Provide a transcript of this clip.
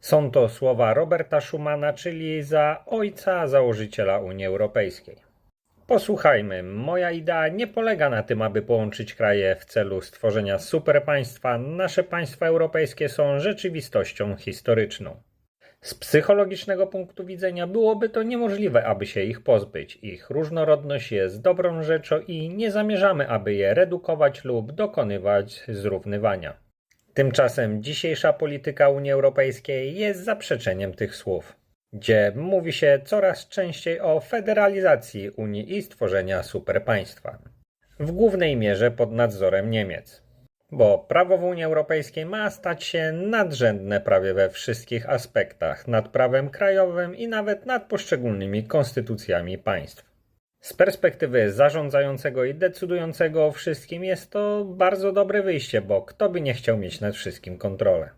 Są to słowa Roberta Schumana, czyli za ojca założyciela Unii Europejskiej. Posłuchajmy, moja idea nie polega na tym, aby połączyć kraje w celu stworzenia superpaństwa. Nasze państwa europejskie są rzeczywistością historyczną. Z psychologicznego punktu widzenia byłoby to niemożliwe, aby się ich pozbyć. Ich różnorodność jest dobrą rzeczą i nie zamierzamy, aby je redukować lub dokonywać zrównywania. Tymczasem dzisiejsza polityka Unii Europejskiej jest zaprzeczeniem tych słów, gdzie mówi się coraz częściej o federalizacji Unii i stworzenia superpaństwa. W głównej mierze pod nadzorem Niemiec. Bo prawo w Unii Europejskiej ma stać się nadrzędne prawie we wszystkich aspektach, nad prawem krajowym i nawet nad poszczególnymi konstytucjami państw. Z perspektywy zarządzającego i decydującego o wszystkim jest to bardzo dobre wyjście, bo kto by nie chciał mieć nad wszystkim kontrolę.